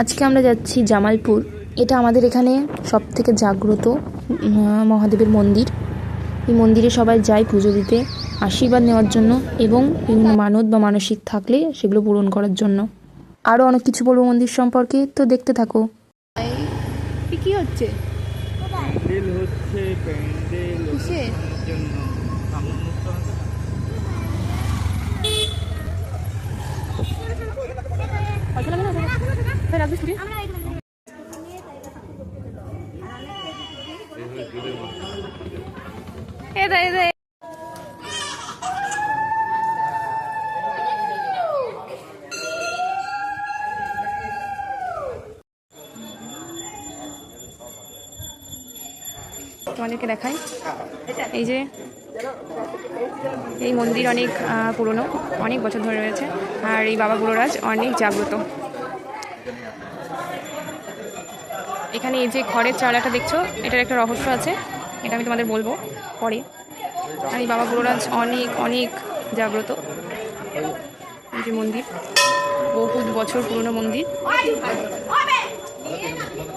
আজকে আমরা যাচ্ছি জামালপুর। এটা আমাদের এখানে সব থেকে জাগ্রত মহাদেবের মন্দির। এই মন্দিরে সবাই যায় পুজো দিতে আশীর্বাদ নেওয়ার জন্য এবং বিভিন্ন মানত বা মানসিক থাকলে সেগুলো পূরণ করার জন্য। আরও অনেক কিছু বলব মন্দির সম্পর্কে তো দেখতে থাকো। কি হচ্ছে? হচ্ছে না? এদা এদা তোমাদেরকে দেখাই। এই যে এই মন্দির অনেক পুরনো অনেক বছর ধরে রয়েছে। আর এই বাবা বুড়োরাজ অনেক জাগ্রত। এখানে এই যে খড়ের চালাটা দেখছ, এটার একটা রহস্য আছে, এটা আমি তোমাদের বলব পরে। আর এই বাবা বুড়োরাজ অনেক অনেক জাগ্রত। এই যে মন্দির, বহুত বছর পুরনো মন্দির।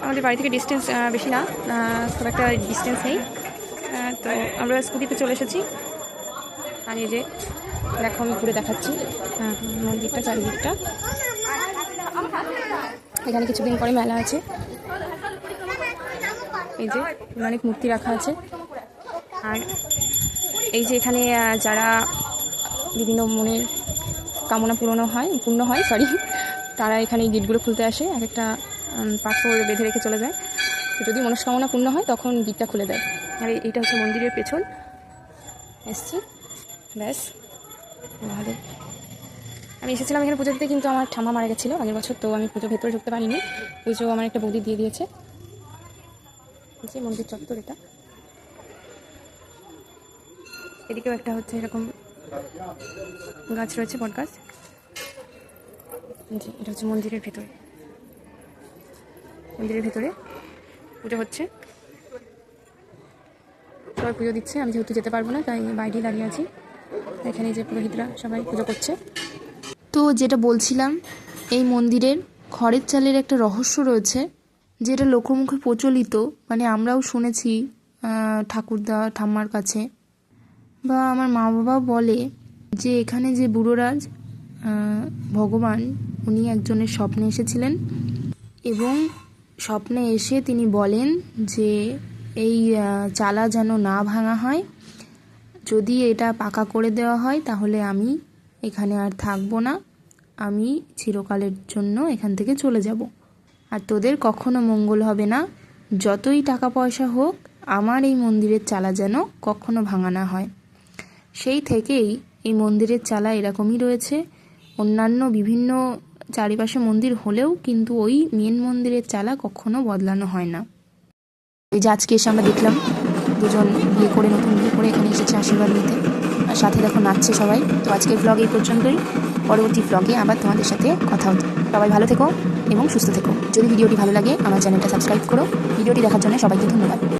আমাদের বাড়ি থেকে ডিস্টেন্স বেশি না খুব একটা ডিস্টেন্স নেই। তো আমরা স্কুটিতে চলে এসেছি। আর এই যে, দেখো আমি ঘুরে দেখাচ্ছি মন্দিরটা, চারিদিকটা। এখানে কিছুদিন পরে মেলা আছে। এই যে অনেক মূর্তি রাখা আছে। আর এই যে এখানে যারা বিভিন্ন মনের কামনা পূরণ হয়, পূর্ণ হয় সরি তারা এখানে এই গেটগুলো খুলতে আসে। এক একটা পাথর বেঁধে রেখে চলে যায়। যদি মনস্কামনা পূর্ণ হয়, তখন গিটটা খুলে দেয়। আর এই- এইটা হচ্ছে মন্দিরের পেছন। এসছি। ব্যাস মহাদেব আমি এসেছিলাম এখানে পুজো দিতে, কিন্তু আমার ঠাম্মা মারা গেছিল আগের বছর, তো আমি পুজো ভেতরে ঢুকতে পারিনি। পুজো আমার একটা বৌদি দিয়ে দিয়েছে। মন্দির চত্বর এটা। এদিকেও একটা হচ্ছে এরকম গাছ রয়েছে, বট গাছ। যে এটা হচ্ছে মন্দিরের ভেতরে। মন্দিরের ভেতরে পুজো হচ্ছে। সবাই পুজো দিচ্ছে, আমি যেহেতু যেতে পারব না, তাই বাইরেই দাঁড়িয়ে আছি। এখানে যে পুরোহিতরা সবাই পুজো করছে। তো যেটা বলছিলাম, এই মন্দিরের খড়ের চালের একটা রহস্য রয়েছে, যেটা লোকমুখে প্রচলিত মানে আমরাও শুনেছি ঠাকুরদা, ঠাম্মার কাছে। বা আমার মা বাবা বলে যে এখানে যে বুড়োরাজ ভগবান, উনি একজনের স্বপ্নে এসেছিলেন এবং স্বপ্নে এসে তিনি বলেন যে এই চালা যেন না ভাঙা হয়, যদি এটা পাকা করে দেওয়া হয় তাহলে আমি এখানে আর থাকব না। আমি চিরকালের জন্য এখান থেকে চলে যাব। আর তোদের কখনো মঙ্গল হবে না। যতই টাকা পয়সা হোক, আমার এই মন্দিরের চালা যেন কখনো ভাঙা না হয়। সেই থেকেই এই মন্দিরের চালা এরকমই রয়েছে। অন্যান্য বিভিন্ন চারিপাশে মন্দির হলেও কিন্তু ওই মেন মন্দিরের চালা কখনো বদলানো হয় না। এই যে আজকে এসে আমরা দেখলাম, দুজন বিয়ে করে নতুন বিয়ে করে এখানে এসেছে আশীর্বাদ নিতে। সাথে দেখো নাচছে সবাই। তো আজকের ব্লগ এই পর্যন্তই। পরবর্তী ব্লগে আবার তোমাদের সাথে কথা হতো সবাই ভালো থেকো এবং সুস্থ থেকো। যদি ভিডিওটি ভালো লাগে, আমার চ্যানেলটা সাবস্ক্রাইব করো। ভিডিওটি দেখার জন্য সবাইকে ধন্যবাদ।